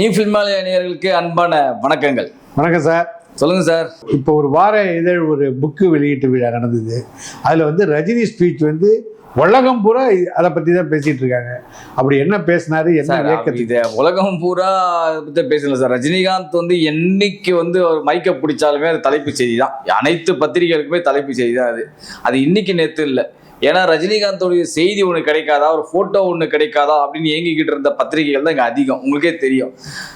நீ ஃபில்மாலய நேயர்களுக்கு அன்பான வணக்கங்கள். வணக்கம் சார். சொல்லுங்க சார். இப்போ ஒரு வார இதழ் ஒரு புக்கு வெளியீட்டு விழா நடந்தது. அதில் வந்து ரஜினி ஸ்பீச் வந்து உலகம் பூரா அதை பற்றி தான் பேசிட்டு இருக்காங்க. அப்படி என்ன பேசினாரு என்ன இது உலகம் பூரா இதை பத்தி பேசல சார். ரஜினிகாந்த் வந்து என்னைக்கு வந்து ஒரு மைக்க பிடிச்சாலுமே அது தலைப்பு செய்தி தான். அனைத்து பத்திரிகைகளுக்குமே தலைப்பு செய்தி தான் அது. அது இன்னைக்கு நேத்து இல்லை. ஏன்னா ரஜினிகாந்தோடைய செய்தி ஒன்று கிடைக்காதா? ஒரு ஃபோட்டோ ஒன்று கிடைக்காதா? அப்படின்னு ஏங்கிக்கிட்டு இருந்த பத்திரிகைகள் தான் இங்கே அதிகம். உங்களுக்கே தெரியும்.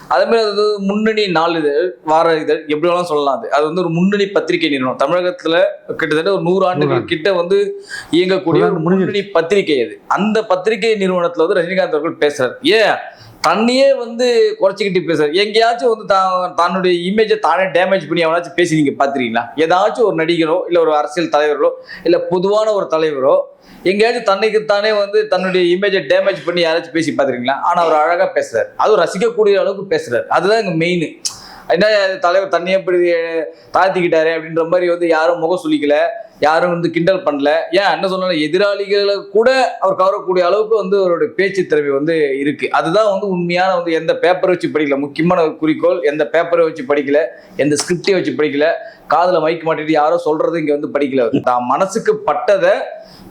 அதே மாதிரி அது வந்து முன்னணி நாளிதழ் வார இதழ் எப்படி வேணாலும் சொல்லலாம் அது. அது வந்து ஒரு முன்னணி பத்திரிகை நிறுவனம். தமிழகத்துல கிட்டத்தட்ட ஒரு நூறு ஆண்டுகள் கிட்ட வந்து இயங்கக்கூடிய ஒரு முன்னணி பத்திரிகை அது. அந்த பத்திரிகை நிறுவனத்துல வந்து ரஜினிகாந்த் அவர்கள் பேசுறாரு. ஏன்? தன்னையே வந்து குறைச்சிக்கிட்டு பேசுறாரு. எங்கேயாச்சும் வந்து தான் தன்னுடைய இமேஜை தானே டேமேஜ் பண்ணி எவனாச்சும் பேசி நீங்க பாத்துறீங்களா ஏதாச்சும் ஒரு நடிகரோ இல்ல ஒரு அரசியல் தலைவரோ இல்ல பொதுவான ஒரு தலைவரோ எங்கேயாச்சும் தன்னைக்கு தானே வந்து தன்னுடைய இமேஜை டேமேஜ் பண்ணி யாராச்சும் பேசி பார்த்துருக்கீங்களா ஆனா அவர் அழகா பேசுறாரு. அதுவும் ரசிக்கக்கூடிய அளவுக்கு பேசுறாரு. அதுதான் எங்கள் மெயின் என்ன தலைவர் தண்ணியை இப்படி தாழ்த்திக்கிட்டாரு அப்படின்ற மாதிரி வந்து யாரும் முகம் சொல்லிக்கல யாரும் வந்து கிண்டல் பண்ணல. ஏன் என்ன சொன்னாலும் எதிராளிகளை கூட அவர் கவரக்கூடிய அளவுக்கு வந்து அவருடைய பேச்சு திறமை வந்து இருக்கு. அதுதான் வந்து உண்மையான வந்து எந்த பேப்பரை வச்சு படிக்கல. முக்கியமான ஒரு குறிக்கோள் எந்த பேப்பரை வச்சு படிக்கல எந்த ஸ்கிரிப்டை வச்சு படிக்கல காதல மைக் மாட்டிட்டு யாரோ சொல்றது இங்க வந்து படிக்கல தான் மனசுக்கு பட்டதை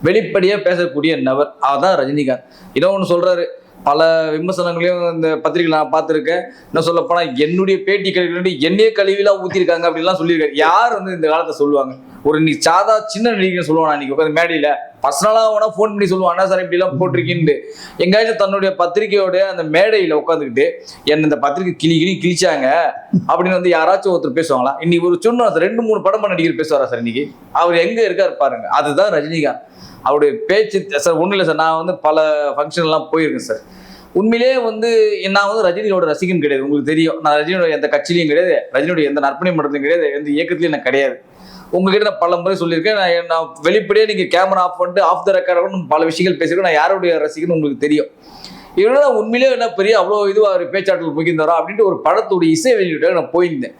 வெளிப்படையா பேசக்கூடிய நபர். அதான் ரஜினிகாந்த். இன்னொன்று சொல்றாரு. பல விமர்சனங்களையும் இந்த பத்திரிகை நான் பார்த்துருக்கேன். என்ன சொல்ல போனால் என்னுடைய பேட்டி கழிவு என்னையே கழிவுலாம் ஊற்றிருக்காங்க அப்படிலாம் சொல்லியிருக்காரு. யார் வந்து இந்த காலத்தை சொல்லுவாங்க? ஒரு நீ சாதா சின்ன நடிகை சொல்லுவான் அன்னைக்கு உட்காந்து மேடையில்? பர்சனலாக வேணா ஃபோன் பண்ணி சொல்லுவான் அண்ணா சார் இப்படிலாம் எல்லாம் போட்டிருக்கீன்னு எங்கேயாச்சும் தன்னுடைய பத்திரிகையோட அந்த மேடையில் உட்காந்துக்கிட்டு என்ன இந்த பத்திரிகை கிளி கிளி கிழிச்சாங்க. அப்படின்னு வந்து யாராச்சும் ஒருத்தர் பேசுவாங்களா? இன்னைக்கு ஒரு சொன்னா சார் ரெண்டு மூணு படம் நடிகர் பேசுவாரா சார் இன்னைக்கு? அவர் எங்கே இருக்காரு பாருங்க. அதுதான் ரஜினிகாந்த். அவருடைய பேச்சு சார் ஒன்றும் இல்லை சார். நான் வந்து பல ஃபங்க்ஷன்லாம் போயிருக்கேன் சார். உண்மையிலேயே வந்து நான் வந்து ரஜினியோட ரசிகன் கிடையாது. உங்களுக்கு தெரியும். நான் ரஜினியோட எந்த கட்சியிலையும் கிடையாது. ரஜினியோட எந்த நற்பணி மன்றத்திலும் கிடையாது. எந்த இயக்கத்துலையும் நான் கிடையாது. உங்ககிட்ட நான் பல முறை சொல்லியிருக்கேன். நான் நான் வெளிப்படையே நீங்கள் கேமரா ஆஃப் பண்ணிட்டு ஆஃப் த ரெக்கார்டு பல விஷயங்கள் பேசியிருக்கேன். நான் யாருடைய ரசிகன் உங்களுக்கு தெரியும். இவரோட உண்மையிலேயே என்ன பெரிய அவ்வளோ இதுவாக ஒரு பேச்சாற்றல் போய்க்கிருந்தாரோ அப்படின்ட்டு ஒரு படத்துடைய இசை வெளியிட்ட நான் போயிருந்தேன்.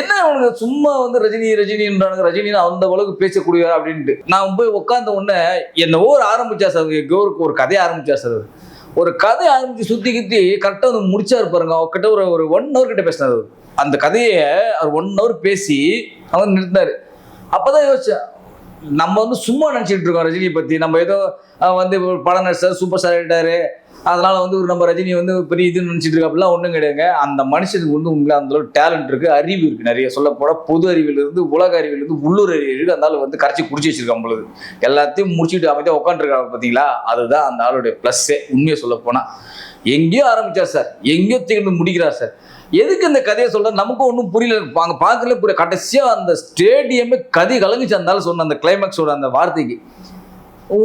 என்ன அவனுங்க சும்மா வந்து ரஜினி ரஜினின்றானுங்க ரஜினின்னு அந்த அளவுக்கு பேசக்கூடியவர் அப்படின்ட்டு. நான் போய் உட்காந்த உடனே என்னவோ ஒரு ஆரம்பிச்சா சார். கௌருக்கு ஒரு கதையை ஆரம்பிச்சா சார். ஒரு கதை ஆரம்பிச்சு சுற்றி கித்தி கரெக்டாக வந்து முடிச்சா பாருங்க. அவர்கிட்ட ஒரு ஒரு ஒன் ஹவர் கிட்ட பேசினார் அந்த கதையை அவர் ஒன் ஹவர் பேசி அவர் நிறுத்தினார். அப்போதான் யோசிச்சேன் நம்ம வந்து சும்மா நினச்சிட்டு இருக்கோம் ரஜினியை பற்றி நம்ம ஏதோ வந்து படம் நடிச்சார் சூப்பர் ஸ்டார் ஆகிட்டாரு அதனால வந்து ஒரு நம்ம ரஜினி வந்து பெரிய இதுன்னு நினச்சிட்டு இருக்கு ஒன்றும் கிடையாதுங்க. அந்த மனுஷனுக்கு வந்து உங்களை அந்த அளவுக்கு டேலண்ட் இருக்கு அறிவு இருக்கு நிறைய. சொல்ல போனா பொது அறிவில இருந்து உலக அறிவில இருந்து உள்ளூர் அறிவு இருக்கு அந்த ஆள் வந்து கரைச்சி குடிச்சு வச்சிருக்கான் பொழுது. எல்லாத்தையும் முடிச்சுட்டு அமைதியாக உட்காந்துருக்காங்க பார்த்தீங்களா அதுதான் அந்த ஆளுடைய ப்ளஸ்ஸே உண்மையை சொல்ல போனா. எங்கேயோ ஆரம்பிச்சார் சார். எங்கேயோ திரும்பி முடிக்கிறார் சார். எதுக்கு இந்த கதையை சொல்ற? நமக்கும் ஒன்றும் புரியல. அங்கே பார்க்கல புரிய கடைசியாக அந்த ஸ்டேடியமே கதி கலங்குச்சு அந்த சொன்ன அந்த கிளைமேக்ஸோட அந்த வார்த்தைக்கு.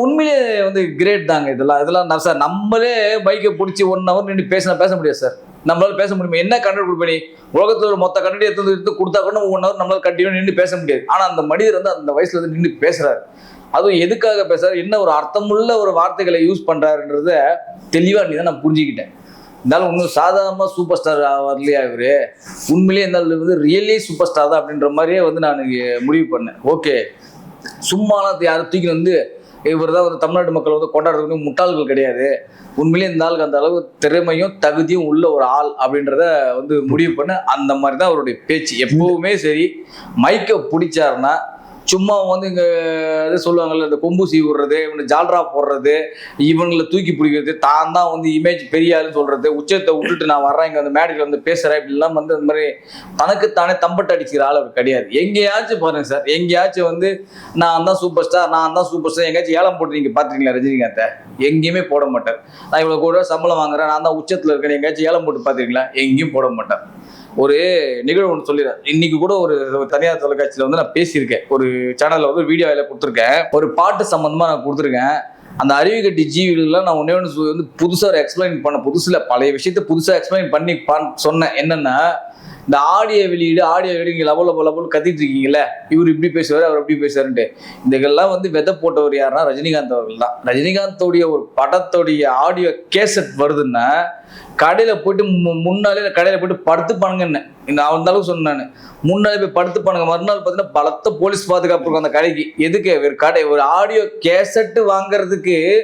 உண்மையிலே வந்து கிரேட் தாங்க இதெல்லாம். இதெல்லாம் சார் நம்மளே பைக்கை பிடிச்சி ஒன் ஹவர் நின்று பேசினா பேச முடியாது சார் நம்மளால பேச முடியுமா? என்ன கண்டென்ட் கொடுப்பேன் உலகத்தில் ஒரு மொத்த கண்டென்ட் எடுத்து எடுத்து கொடுத்தா கூட ஒன் ஹவர் நம்மளால கண்டினியூ நின்று பேச முடியாது. ஆனால் அந்த மனிதர் வந்து அந்த வயசுல வந்து நின்று பேசுறாரு. அதுவும் எதுக்காக பேசுறாரு? என்ன ஒரு அர்த்தமுள்ள ஒரு வார்த்தைகளை யூஸ் பண்றாருன்றத தெளிவாக நீ தான் நான் புரிஞ்சுக்கிட்டேன். இருந்தாலும் இன்னும் சாதாரணமாக சூப்பர் ஸ்டார் வரலையா இவர்? உண்மையிலேயே இருந்தாலும் வந்து ரியலி சூப்பர் ஸ்டார் தான் அப்படின்ற மாதிரியே வந்து நான் முடிவு பண்ணேன். ஓகே சும்மாலாம் யாரும் தூக்கி வந்து இவர் தான் வந்து தமிழ்நாட்டு மக்கள் வந்து கொண்டாடுறதுக்கு முட்டாள்கள் கிடையாது. உண்மையிலேயே இந்த ஆளுக்கு அந்த அளவு திறமையும் தகுதியும் உள்ள ஒரு ஆள் அப்படின்றத வந்து முடிவு பண்ண அந்த மாதிரி தான் அவருடைய பேச்சு. எப்பவுமே சரி மைக்கை பிடிச்சாருன்னா சும்மா வந்து இங்கே இது சொல்லுவாங்கல்ல இந்த கொம்பு சீ விடுறது இவனை ஜால்ரா போடுறது இவங்களை தூக்கி பிடிக்கிறது தான் தான் வந்து இமேஜ் பெரிய ஆளுன்னு சொல்றது உச்சத்தை விட்டுட்டு நான் வர்றேன் இங்கே அந்த மேடையில் வந்து பேசுகிறேன் இப்படிலாம் வந்து இந்த மாதிரி தனக்குத்தானே தம்பட்டு அடிச்சுக்கிற ஆள் அவர் கிடையாது. எங்கேயாச்சும் பாருங்க சார் எங்கேயாச்சும் வந்து நான் தான் சூப்பர் ஸ்டார் நான் தான் சூப்பர் ஸ்டார் எங்கேயாச்சும் ஏலம் போட்டு நீங்கள் பார்த்துருக்கீங்களா ரஜினிகாந்தை? எங்கேயுமே போட மாட்டார். நான் இவ்வளோ கூட சம்பளம் வாங்குறேன் நான் தான் உச்சத்தில் இருக்கேன் எங்கேயாச்சும் ஏலம் போட்டு பார்த்துருக்கீங்களா? எங்கேயும் போட மாட்டார். ஒரு நிகழ்வு ஒன்று சொல்லிடுறேன். இன்னைக்கு கூட ஒரு தனியார் தொலைக்காட்சியில் வந்து நான் பேசியிருக்கேன். ஒரு சேனலில் வந்து வீடியோ வேலை கொடுத்துருக்கேன். ஒரு பாட்டு சம்மந்தமாக நான் கொடுத்துருக்கேன். அந்த அறிவுகட்டி ஜீவிகள்லாம் நான் ஒன்றே ஒன்று வந்து புதுசாக எக்ஸ்பிளைன் பண்ண புதுசில் பழைய விஷயத்த புதுசாக எக்ஸ்பிளைன் பண்ணி சொன்னேன். என்னென்னா இந்த ஆடியோ வெளியீடு ஆடியோ வெளியீடு இங்கே லபல் லபல் லபல் கத்திட்டு இருக்கீங்களே இவர் இப்படி பேசுவார் அவர் அப்படி பேசுவாருன்ட்டு. இதுக்கெல்லாம் வந்து விதை போட்டவர் யாருன்னா ரஜினிகாந்த் அவர்கள் தான். ரஜினிகாந்தோடைய ஒரு படத்தோடைய ஆடியோ கேசட் வருதுன்னா கடையில் போயிட்டு மு- முன்னாலே கடையில் போயிட்டு படுத்து படுத்துப்பானுங்கன்னு இந்த அந்த அளவுக்கு சொன்னேன் நான். முன்னாலே போய் படுத்து படுத்துப்பானுங்க மறுநாள் பார்த்தீங்கன்னா பலத்த போலீஸ் பாதுகாப்பு இருக்கும் அந்த கடைக்கு. எதுக்கு? ஒரு கடை ஒரு ஆடியோ கேசட்டு வாங்குறதுக்கு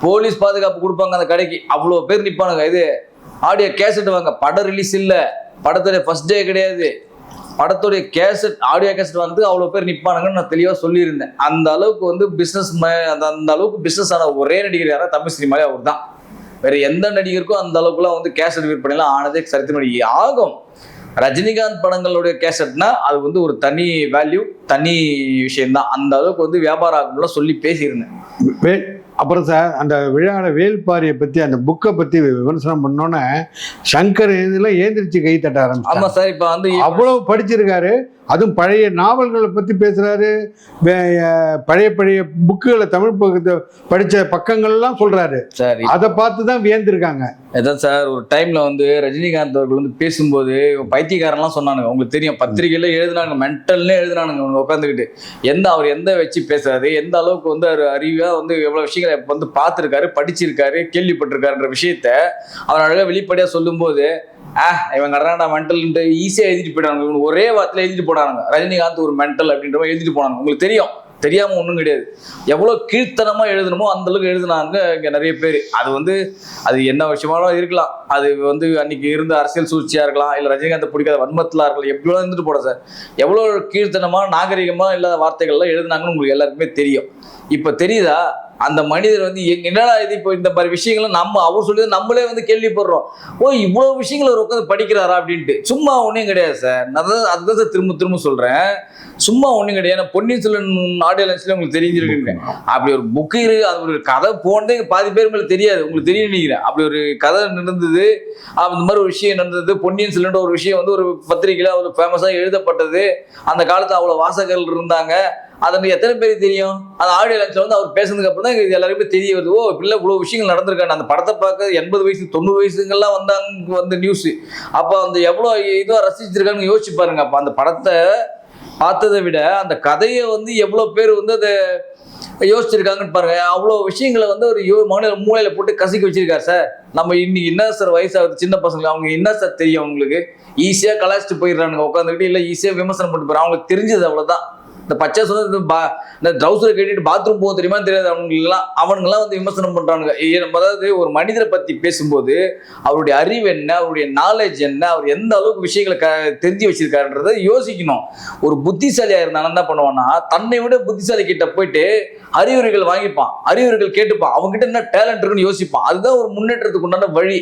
போலீஸ் பாதுகாப்பு கொடுப்பாங்க அந்த கடைக்கு. அவ்வளோ பேர் நிற்பானுங்க இது ஆடியோ கேசட் வாங்க. படம் ரிலீஸ் இல்லை. படத்துடைய ஃபர்ஸ்ட் டே கிடையாது. படத்துடைய கேசட் ஆடியோ கேசட் வந்து அவ்வளோ பேர் நிற்பானுங்கன்னு நான் தெளிவாக சொல்லியிருந்தேன். அந்த அளவுக்கு வந்து பிஸ்னஸ் அந்த அந்த அளவுக்கு பிஸ்னஸ் ஆன ஒரே நடிகர் யாரா? தமிழ் சினிமாலே அவர் தான். வேற எந்த நடிகருக்கும் அந்த அளவுக்குலாம் வந்து கேசட் விற்பனைலாம் ஆனதே சரித்திரம் ஆகும். ரஜினிகாந்த் படங்களுடைய கேசட்னா அது வந்து ஒரு தனி வேல்யூ தனி விஷயம்தான். அந்த அளவுக்கு வந்து வியாபாரம் ஆகும்லாம் சொல்லி பேசியிருந்தேன். அப்புறம் சார் அந்த விழாவில் வேல்பாரியை பற்றி அந்த புக்கை பற்றி விமர்சனம் பண்ணோன்னே சங்கர் இதெல்லாம் ஏந்திரிச்சு கை தட்ட ஆமா ஆரம்பிச்சாங்க சார் இப்போ வந்து அவ்வளவு படிச்சிருக்காரு. அதுவும் பழைய நாவல்களை பற்றி பேசுகிறாரு பழைய பழைய புக்குகளை தமிழ் பக்கத்தை படித்த பக்கங்கள்லாம் சொல்கிறாரு சரி. அதை பார்த்து தான் வியந்திருக்காங்க. அதான் சார் ஒரு டைம்ல வந்து ரஜினிகாந்த் அவர்கள் வந்து பேசும்போது பைத்தியக்காரன்லாம் சொன்னானுங்க. உங்களுக்கு தெரியும் பத்திரிகையில எழுதுனாங்க மென்டல்னு எழுதுனானுங்க உட்காந்துக்கிட்டு எந்த அவர் எந்த வச்சு பேசுறாரு எந்த அளவுக்கு வந்து அவர் அறிவா வந்து எவ்வளவு விஷயங்களை வந்து பார்த்துருக்காரு படிச்சிருக்காரு கேள்விப்பட்டிருக்காருன்ற விஷயத்த அவர் அழகா வெளிப்படையா சொல்லும்போது ஆ இவன் கடனாடா மென்டல்ன்ட்டு ஈஸியாக எழுதிட்டு போயிட்டாங்க இவங்க ஒரே வாரத்தில் எழுதிட்டு போனாங்க ரஜினிகாந்த் ஒரு மென்டல் அப்படின்ற மாதிரி எழுதிட்டு போனாங்க உங்களுக்கு தெரியும். தெரியாமல் ஒன்றும் கிடையாது. எவ்வளோ கீழ்த்தனமாக எழுதணுமோ அந்தளவுக்கு எழுதுனாங்க இங்கே நிறைய பேர். அது வந்து அது என்ன விஷயமாலும் இருக்கலாம். அது வந்து அன்னைக்கு இருந்த அரசியல் சூழ்ச்சியாக இருக்கலாம். இல்லை ரஜினிகாந்த் பிடிக்காத வன்மத்தில் இருக்கலாம். எப்படியோ இருந்துட்டு போட சார். எவ்வளோ கீழ்த்தனமாக நாகரிகமாக இல்லாத வார்த்தைகள்லாம் எழுதுனாங்கன்னு உங்களுக்கு எல்லாருக்குமே தெரியும். இப்போ தெரியுதா? அந்த மனிதர் வந்து என்னடா இது இப்போ இந்த மாதிரி விஷயங்களும் நம்ம அவர் சொல்லி நம்மளே வந்து கேள்விப்படுறோம். ஓ இவ்வளோ விஷயங்கள் அவர் உட்காந்து படிக்கிறாரா அப்படின்ட்டு. சும்மா ஒன்றும் கிடையாது சார் நான் தான் அதுதான் சார் திரும்ப திரும்ப சொல்றேன். சும்மா ஒன்றும் கிடையாது. பொன்னியின் செல்வன் ஆடியோ லன்ஸ்ல உங்களுக்கு தெரிஞ்சிருக்குங்க. அப்படி ஒரு புக்கு இருக்கு அது ஒரு கதை போனதே பாதி பேர் மேல தெரியாது. உங்களுக்கு தெரியும் நினைக்கிறேன். அப்படி ஒரு கதை நடந்தது. அப்ப இந்த மாதிரி ஒரு விஷயம் நடந்தது. பொன்னியின் செல்வன்ற ஒரு விஷயம் வந்து ஒரு பத்திரிகையில ஒரு ஃபேமஸா எழுதப்பட்டது. அந்த காலத்துல அவ்வளவு வாசகர்கள் இருந்தாங்க. அதை எத்தனை பேருக்கு தெரியும்? அந்த ஆடியோ லன்ச்ல வந்து அவர் பேசுனதுக்கு அப்புறம் தான் எங்களுக்கு எல்லாருமே தெரிய வருது. ஓ பிள்ளை இவ்வளோ விஷயங்கள் நடந்திருக்காங்க அந்த படத்தை பார்க்க எண்பது வயசு தொண்ணூறு வயசுங்கெல்லாம் வந்தாங்க வந்து நியூஸ் அப்போ அந்த எவ்வளோ இதுவாக ரசிச்சிருக்காங்கன்னு யோசிச்சு பாருங்க. அப்போ அந்த படத்தை பார்த்ததை விட அந்த கதையை வந்து எவ்வளோ பேர் வந்து அதை யோசிச்சிருக்காங்கன்னு பாருங்க. அவ்வளோ விஷயங்களை வந்து ஒரு யோ மன மூளையில போட்டு கசிக்க வச்சிருக்காரு சார். நம்ம இன்னைக்கு என்ன சார் வயசாகுது? சின்ன பசங்க அவங்க என்ன சார் தெரியும் அவங்களுக்கு? ஈஸியாக கலாச்சிட்டு போயிடுறானுங்க. உட்காந்துக்கிட்டு இல்லை ஈஸியாக விமர்சனம் பண்ணிட்டு போறாங்க அவங்களுக்கு தெரிஞ்சது அவ்வளோதான் இந்த பச்சை சுதந்திர இந்த ட்ரௌசரை கட்டிட்டு பாத்ரூம் போக தெரியுமா தெரியாது. அவங்களுக்குலாம் அவனுங்கெல்லாம் வந்து விமர்சனம் பண்றானுங்க. நம்ம அதாவது ஒரு மனிதரை பத்தி பேசும்போது அவருடைய அறிவு என்ன அவருடைய நாலேஜ் என்ன அவர் எந்த அளவுக்கு விஷயங்களை க தெரிஞ்சு வச்சிருக்காருன்றதை யோசிக்கணும். ஒரு புத்திசாலியா இருந்தாலும் என்ன பண்ணுவான்னா தன்னை விட புத்திசாலி கிட்ட போயிட்டு அறிவுரைகள் வாங்கிப்பான். அறிவுரைகள் கேட்டுப்பான். அவங்ககிட்ட என்ன டேலண்ட் இருக்குன்னு யோசிப்பான். அதுதான் ஒரு முன்னேற்றத்துக்கு உண்டான வழி.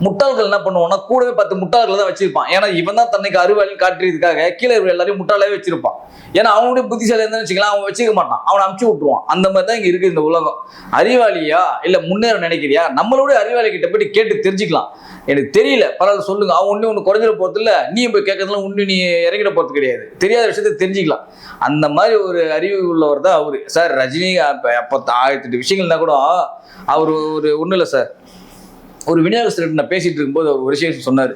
முட்டாள்கள் என்ன பண்ணுவான்னா கூடவே பத்து முட்டாள்களை தான் வச்சிருப்பான். ஏன்னா இவன் தான் தன்னைக்கு அறிவாளி காட்டுறதுக்காக கீழே இருக்கிற எல்லாரையும் முட்டாளாவே வச்சிருப்பான். ஏன்னா அவனுடைய புத்திசாலி இருந்தா வச்சுக்கலாம் அவன் வச்சுக்க மாட்டான். அவனை அமுச்சு விட்டுருவான். அந்த மாதிரி தான் இங்க இருக்கு இந்த உலகம். அறிவாளியா இல்ல முன்னேற நினைக்கிறியா? நம்மளோட அறிவாளி கிட்ட போயிட்டு கேட்டு தெரிஞ்சுக்கலாம். எனக்கு தெரியல. பரவாயில்ல சொல்லுங்க. அவன் ஒண்ணு ஒன்று குறைஞ்சிட போறது இல்ல. நீ போய் கேட்கறதுல ஒண்ணு நீ இறங்கிட போறது கிடையாது. தெரியாத விஷயத்த தெரிஞ்சுக்கலாம். அந்த மாதிரி ஒரு அறிவு உள்ளவர் தான் அவரு. சார் ரஜினி அப்ப அப்போ ஆயிரத்தி எட்டு விஷயங்கள்னா கூட அவர் ஒரு ஒன்றும் இல்லை சார். ஒரு விநியோகஸ்தர்கிட்ட நான் பேசிட்டு இருக்கும்போது அவர் ஒரு விஷயம் சொன்னார்.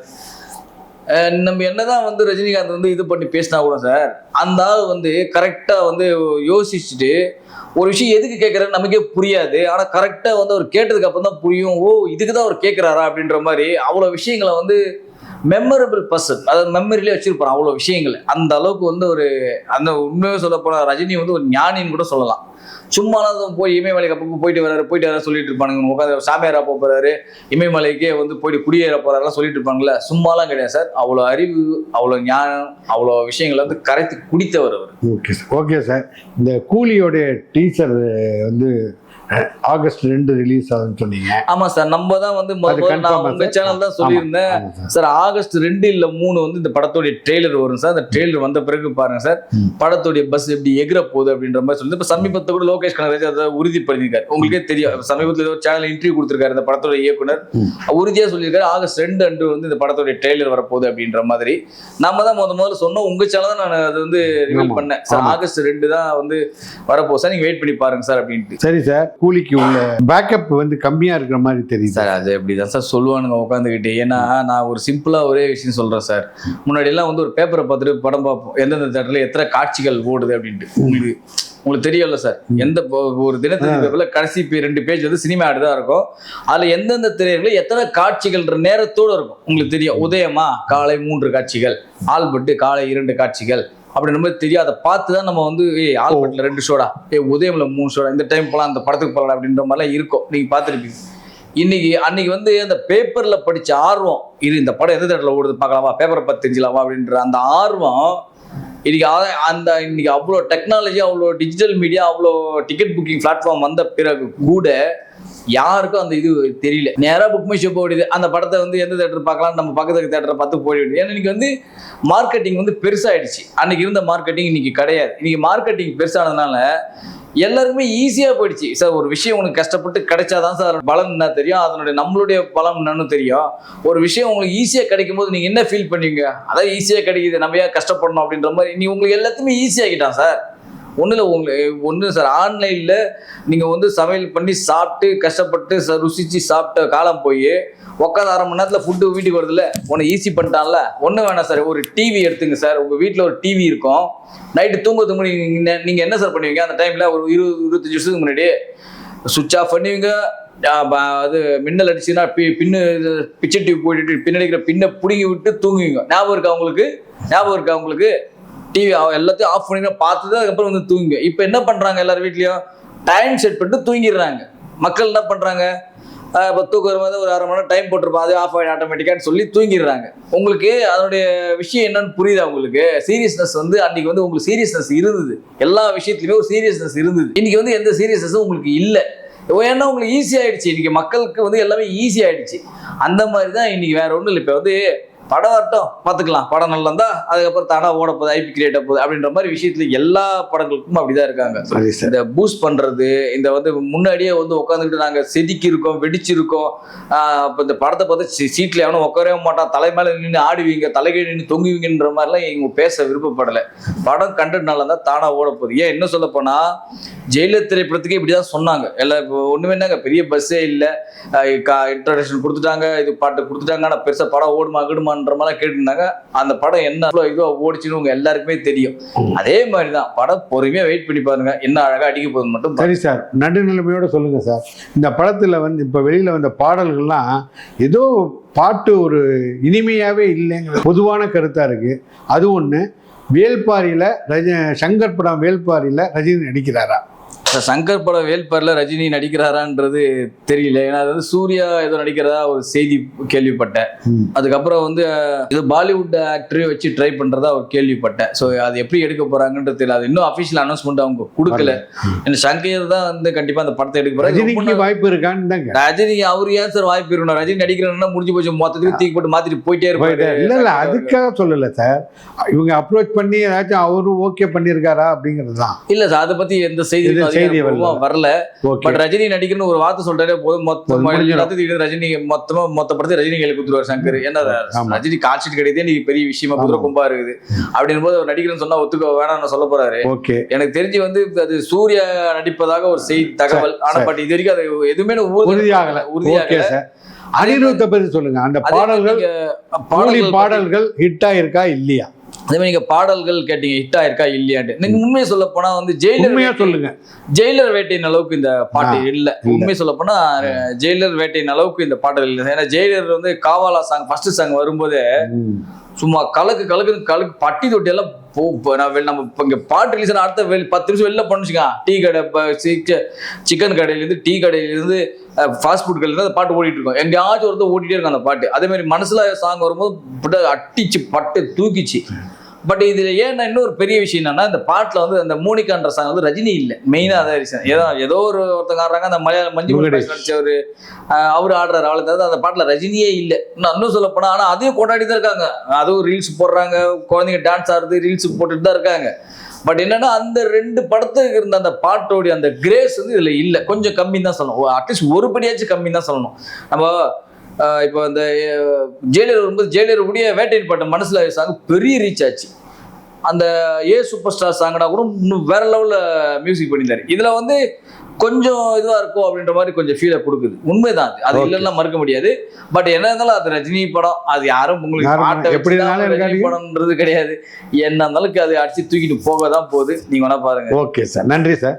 நம்ம என்னதான் வந்து ரஜினிகாந்த் வந்து இது பண்ணி பேசினா கூட சார் அந்த ஆள் வந்து கரெக்டாக வந்து யோசிச்சுட்டு ஒரு விஷயம் எதுக்கு கேட்குறாரு நமக்கே புரியாது. ஆனால் கரெக்டாக வந்து அவர் கேட்டதுக்கு அப்புறம் தான் புரியும். ஓ இதுக்கு தான் அவர் கேட்குறாரா அப்படின்ற மாதிரி அவ்வளோ விஷயங்களை வந்து மெமரபிள் பர்சன் அதாவது மெமரியிலே வச்சிருப்பார் அவ்வளோ விஷயங்கள். அந்த அளவுக்கு வந்து ஒரு அந்த உண்மையாக சொல்ல போனால் ரஜினி வந்து ஒரு ஞானின்னு கூட சொல்லலாம். சும்மாலாம் போய் இமயமலைக்கு அப்பப்போ போயிட்டு வராரு போயிட்டு வர சொல்லிட்டு இருப்பானுங்க. உட்காந்து சாமியாரா போக போறாரு இமயமலைக்கே வந்து போயிட்டு குடியேற போறாருலாம் சொல்லிட்டு இருப்பாங்கல்ல. சும்மாலாம் கிடையாது சார். அவ்வளோ அறிவு அவ்வளோ ஞானம் அவ்வளோ விஷயங்களை வந்து கரைத்து குடித்தவர் அவர். ஓகே சார் ஓகே சார் இந்த கூலியோடைய டீச்சர் வந்து ஆகஸ்ட் ரெண்டு ரிலீஸ் ஆகுதுன்னு சொன்னீங்க ஆமா சார் நம்ம தான் வந்து நான் உங்க? சேனல் தான் சொல்லியிருந்தேன் சார். ஆகஸ்ட் ரெண்டு இல்ல மூணு வந்து இந்த படத்துடைய ட்ரெய்லர் வரும் சார் அந்த ட்ரெய்லர் வந்த பிறகு பாருங்க சார். படத்துடைய பஸ் எப்படி எகிற போகுது அப்படின்ற மாதிரி சொல்லி இப்ப சமீபத்துல கூட லோகேஷ் கனகராஜ் அதை உறுதிப்படுத்திருக்காரு உங்களுக்கே தெரியும் சமீபத்துல ஏதோ சேனல் இன்டர்வியூ கொடுத்திருக்காரு இந்த படத்தோட இயக்குனர். உறுதியா சொல்லியிருக்காரு ஆகஸ்ட் ரெண்டு அன்று வந்து இந்த படத்துடைய ட்ரெய்லர் வரப்போகுது அப்படின்ற மாதிரி நம்ம தான் முத முதல்ல சொன்னோம் உங்க சேனல் தான் நான் அது வந்து ரிவீல். பண்ணேன் சார். ஆகஸ்ட் ரெண்டு தான் வந்து வரப்போகுது சார் நீங்க வெயிட் பண்ணி பாருங்க சார் அப்படின்ட்டு சரி சார் கூலிக்கு உள்ள பேக்கப் வந்து கம்மியா இருக்கிற மாதிரி தெரியுது. சார் அது எப்படிதான் சார் சொல்லுவானுங்க உட்காந்துக்கிட்டு. ஏன்னா நான் ஒரு சிம்பிளா ஒரே விஷயம் சொல்றேன் சார். முன்னாடி எல்லாம் வந்து ஒரு பேப்பரை பார்த்துட்டு படம் பார்ப்போம். எந்தெந்த தேட்டர்ல எத்தனை காட்சிகள் ஓடுது அப்படின்ட்டு. உங்களுக்கு உங்களுக்கு தெரியும்ல சார். எந்த ஒரு பேப்பர்ல கடைசி ரெண்டு பேஜ் வந்து சினிமா ஆடு தான் இருக்கும். அதுல எந்தெந்த திரையர்கள எத்தனை காட்சிகள்ன்ற நேரத்தோட இருக்கும். உங்களுக்கு தெரியும். உதயமா காலை மூன்று காட்சிகள். ஆல்பட்டு காலை இரண்டு காட்சிகள். அப்படின்ற நம்ம தெரியாத அதை பார்த்து தான் நம்ம வந்து ஏய் ஆல்பட்டில் ரெண்டு ஷோடா ஏய் உதயம்ல மூணு ஷோடா இந்த டைம் போகலாம் அந்த படத்துக்கு போகலாம் அப்படின்ற மாதிரிலாம் இருக்கும். நீங்கள் பார்த்துருப்பீங்க. இன்னைக்கு அன்னைக்கு வந்து அந்த பேப்பரில் படித்த ஆர்வம் இது இந்த படம் எந்த தேட்டர்ல ஓடுது பார்க்கலாமா பேப்பரை பார்த்து தெரிஞ்சலாமா அப்படின்ற அந்த ஆர்வம் இன்னைக்கு அந்த இன்னைக்கு அவ்வளோ டெக்னாலஜி அவ்வளோ டிஜிட்டல் மீடியா அவ்வளோ டிக்கெட் புக்கிங் பிளாட்ஃபார்ம் வந்த பிறகு கூட யாருக்கும் அந்த இது தெரியல. நேராக புக் மை ஷோ போயிடுது அந்த படத்தை வந்து எந்த தேட்டர் பார்க்கலாம்? நம்ம பக்கத்து தேட்டரை பார்த்து போயிடுது ஏன்னா இன்னைக்கு வந்து மார்க்கெட்டிங் வந்து பெருசாயிடுச்சு. அன்னைக்கு இருந்த மார்க்கெட்டிங் இன்னைக்கு கிடையாது. இன்னைக்கு மார்க்கெட்டிங் பெருசானதுனால எல்லாருக்குமே ஈஸியாக போயிடுச்சு. சார் ஒரு விஷயம் உனக்கு கஷ்டப்பட்டு கிடைச்சாதான் சார் பலன் என்ன தெரியும்? அதனுடைய நம்மளுடைய பலம் என்னன்னு தெரியும். ஒரு விஷயம் உங்களுக்கு ஈஸியாக கிடைக்கும் போது நீங்கள் என்ன ஃபீல் பண்ணுவீங்க? அதான் ஈஸியாக கிடைக்குது. நம்ம ஏன் கஷ்டப்படணும் அப்படின்ற மாதிரி. நீ உங்களுக்கு எல்லாத்தையுமே ஈஸியாகிட்டான் சார். ஒன்றும் இல்லை ஒன்றும் ஒன்று சார் ஆன்லைனில் நீங்கள் வந்து சமையல் பண்ணி சாப்பிட்டு கஷ்டப்பட்டு ச சாப்பிட்ட காலம் போய் உட்காந்து அரை மணி நேரத்தில் ஃபுட்டு வீட்டுக்கு வருதுல்ல உன்னை ஈஸி பண்ணிட்டான்ல. ஒன்றும் வேணாம் சார் ஒரு டிவி எடுத்துங்க சார் உங்கள் வீட்டில் ஒரு டிவி இருக்கும். நைட்டு தூங்க முன்னாடி நீங்கள் நீங்கள் என்ன சார் பண்ணுவீங்க? அந்த டைமில் ஒரு இருபது இருபத்தஞ்சி வருஷத்துக்கு முன்னாடி சுவிட்ச் ஆஃப் பண்ணுவீங்க. அது மின்னல் அடிச்சுன்னா பி பின்னு இது பிச்சை டிவி போயிட்டு பின்னடிக்கிற பின்னை பிடுங்கி விட்டு தூங்குவீங்க. ஞாபகம் இருக்கா உங்களுக்கு? ஞாபகம் இருக்கா உங்களுக்கு? டிவி எல்லாத்தையும் ஆஃப் பண்ணி பார்த்துட்டு அதுக்கப்புறம் வந்து தூங்குங்க. இப்போ என்ன பண்ணுறாங்க எல்லார் வீட்லேயும்? டைம் செட் பண்ணிட்டு தூங்கிடுறாங்க. மக்கள் என்ன பண்ணுறாங்க இப்போ தூக்கம் வரும்போது ஒரு அரை மணி நேரம் டைம் போட்டிருப்பா அது ஆஃப் ஆகி ஆட்டோமேட்டிக்கான்னு சொல்லி தூங்கிடுறாங்க. உங்களுக்கு அதனுடைய விஷயம் என்னன்னு புரியுதா உங்களுக்கு? சீரியஸ்னஸ் வந்து அன்னைக்கு வந்து உங்களுக்கு சீரியஸ்னஸ் இருந்தது. எல்லா விஷயத்துலையுமே ஒரு சீரியஸ்னஸ் இருந்தது. இன்னைக்கு வந்து எந்த சீரியஸ்னஸும் உங்களுக்கு இல்லை. ஏன்னா உங்களுக்கு ஈஸி ஆயிடுச்சு. இன்னைக்கு மக்களுக்கு வந்து எல்லாமே ஈஸி ஆயிடுச்சு. அந்த மாதிரி தான் இன்னைக்கு வேற ஒன்றும் இல்லை. இப்போ வந்து படம் வரட்டும் பார்த்துக்கலாம். படம் நல்லா இருந்தா அதுக்கப்புறம் தானா ஓட போகுது ஐபி கிரியேட் போகுது அப்படின்ற மாதிரி விஷயத்துல எல்லா படங்களுக்கும் அப்படிதான் இருக்காங்க. இந்த பூஸ்ட் பண்றது இந்த வந்து முன்னாடியே வந்து உட்காந்துக்கிட்டு நாங்க செதுக்கி இருக்கோம் வெடிச்சிருக்கோம் அப்ப இந்த படத்தை பார்த்து சீட்ல எவனும் உட்காரவே மாட்டான் தலை மேல நின்று ஆடுவீங்க தலைகீழ் நின்று தொங்குவீங்கன்ற மாதிரிலாம் இவங்க பேச விருப்பப்படலை. படம் கண்டென்ட் நல்லா இருந்தா தானா ஓட போகுது. ஏன் என்ன சொல்ல போனா ஜெயிலர் திரைப்படத்துக்கு இப்படிதான் சொன்னாங்க. எல்லாம் இப்போ ஒண்ணுமே என்னங்க பெரிய பஸ்ஸே இல்லை. இன்ட்ரடக்ஷன் கொடுத்துட்டாங்க இது பாட்டு கொடுத்துட்டாங்க ஆனா பெருசா படம் ஓடுமா கிடுமான்ற மாதிரிலாம் கேட்டுருந்தாங்க. அந்த படம் என்ன இதுவா ஓடிச்சுன்னு உங்க எல்லாருக்குமே தெரியும். அதே மாதிரி தான் படம் பொறுமையா வெயிட் பண்ணி பாருங்க. என்ன அழகா அடிக்க போகுது மட்டும். சரி சார் நடுநிலைமையோட சொல்லுங்க சார். இந்த படத்துல வந்து இப்ப வெளியில வந்த பாடல்கள்லாம் ஏதோ பாட்டு ஒரு இனிமையாவே இல்லைங்கிற பொதுவான கருத்தா இருக்கு. அது ஒண்ணு வேல்பாரியில ரஜ சங்கர் படம் வேல்பாரியில ரஜினி நடிக்கிறாரா? சங்கர் படம் வேல்பாரில் ரஜினி நடிக்கிறாரான்றது தெரியல. ஏன்னா அது வந்து சூர்யா ஏதோ நடிக்கிறதா ஒரு செய்தி கேள்விப்பட்டேன். அதுக்கப்புறம் வந்து இது பாலிவுட் ஆக்டரையும் வச்சு ட்ரை பண்றதா ஒரு கேள்விப்பட்டேன். ஸோ அது எப்படி எடுக்க போறாங்கன்றது தெரியல. அது இன்னும் அஃபிஷியல் அனௌன்ஸ்மெண்ட் அவங்க கொடுக்கல. ஏன்னா சங்கர் தான் வந்து கண்டிப்பா அந்த படத்தை எடுக்க ரஜினிக்கு வாய்ப்பு இருக்கான்னு ரஜினி அவரு ஏன் சார் வாய்ப்பு இருக்கணும்? ரஜினி நடிக்கிறேன்னா முடிஞ்சு போச்சு. மொத்தத்துக்கு தூக்கி போட்டு மாத்திட்டு போயிட்டே இருப்பாரு. இல்ல இல்ல அதுக்காக சொல்லல சார். இவங்க அப்ரோச் பண்ணி ஏதாச்சும் அவரு ஓகே பண்ணியிருக்காரா அப்படிங்கிறது தான் இல்ல சார் அதை பத்தி எந்த செய்தி செய்தி வரல. பட் ரஜினி நடிக்கணும்னு ஒரு வார்த்தை சொல்றாரு போதும் மொத்தம் ரஜினி மொத்தமா மொத்த படத்தை ரஜினி கையில குத்துருவார் சங்கர். என்ன. ரஜினி காட்சிட்டு கிடையாது நீ பெரிய விஷயமா குதிரை. கும்பா இருக்குது. அப்படின் போது அவர் நடிக்கிறேன்னு சொன்னா ஒத்துக்க வேணாம்னு சொல்ல போறாரு. ஓகே எனக்கு தெரிஞ்சு வந்து அது சூர்யா நடிப்பதாக ஒரு செய்தி தகவல். ஆனா. பட் இது வரைக்கும் அது எதுவுமே உறுதியாகல. சார் அனிருத்தை பத்தி சொல்லுங்க. அந்த பாடல்கள் பாடல்கள் ஹிட் ஆயிருக்கா இல்லையா? அதே மாதிரி நீங்க பாடல்கள் கேட்டீங்க ஹிட் ஆயிருக்கா இல்லையான்ட்டு. நீங்க உண்மையை சொல்ல போனா வந்து ஜெயிலர் சொல்லுங்க. ஜெயிலர் வேட்டையின் அளவுக்கு இந்த பாட்டு இல்ல. உண்மை சொல்ல போனா ஜெயிலர் வேட்டையின் அளவுக்கு இந்த பாடல் இல்லை. ஏன்னா ஜெயிலர் வந்து காவாலா சாங் ஃபர்ஸ்ட் சாங் வரும்போது. சும்மா கலக்கு கலக்குன்னு கலக்கு பட்டி தொட்டி எல்லாம் போ நான் வெளி- நம்ம இப்போ இங்க பாட்டு ரிலீஸ் அடுத்த வெளி பத்து நிமிஷம் வெளில பண்ணுச்சுக்கா டீ கடை சிக்கன் கடையிலேருந்து டீ கடையிலேருந்து ஃபாஸ்ட் ஃபுட் கடையிலேருந்து அந்த பாட்டு ஓடிட்டு இருக்கோம். எங்கேயாச்சும் ஒருத்தர் ஓடிட்டே இருக்கும் அந்த பாட்டு. அதே மாதிரி மனசில் சாங் வரும்போது புட்ட அட்டிச்சு பட்டு தூக்கிச்சு. பட் இதுல ஏன்னா இன்னொரு பெரிய விஷயம் என்னன்னா இந்த பாட்டுல வந்து அந்த மோனிகான்ற சாங் வந்து ரஜினி இல்ல. மெயினா அதான் reason. ஏதோ ஏதோ ஒரு ஒருத்தங்க ஆடுறாங்க. அந்த மலையாள மஞ்சு. நடிச்சவர் அவர் ஆடுறாரு. அவளை தவிர அந்த பாட்டுல ரஜினியே இல்ல. இன்னும் இன்னும் சொல்ல போனா ஆனா அதையும் கொண்டாடி தான் இருக்காங்க. அதுவும் ரீல்ஸ் போடுறாங்க. குழந்தைங்க டான்ஸ் ஆடுறது ரீல்ஸ் போட்டுட்டு தான் இருக்காங்க. பட் என்னன்னா அந்த ரெண்டு படத்துக்கு இருந்த அந்த பாட்டோடைய அந்த கிரேஸ் வந்து இதுல இல்ல. கொஞ்சம் கம்மி தான் சொல்லணும். அட்லீஸ்ட் ஒரு படியாச்சும் கம்மி தான் சொல்லணும். நம்ம இப்போ அந்த ஜெயிலர் வரும்போது ஜெயிலர் உடைய வேட்டையின் பாட்டு மனசுல சாங் பெரிய ரீச் ஆச்சு. அந்த ஏ சூப்பர் ஸ்டார் சாங்கனா கூட இன்னும் வேற லெவல்ல மியூசிக் பண்ணியிருந்தாரு. இதுல வந்து கொஞ்சம் இதுவா இருக்கும் அப்படின்ற மாதிரி கொஞ்சம் ஃபீலை கொடுக்குது. உண்மைதான் அது. அது. இல்லைன்னா மறுக்க முடியாது. பட் என்ன இருந்தாலும் அது ரஜினி படம் அது யாரும் உங்களுக்கு எப்படி ரஜினி. படம்ன்றது கிடையாது. என்ன இருந்தாலும் அது அடிச்சு தூக்கிட்டு போக தான் போகுது. நீங்க வேணா பாருங்க. ஓகே சார் நன்றி சார்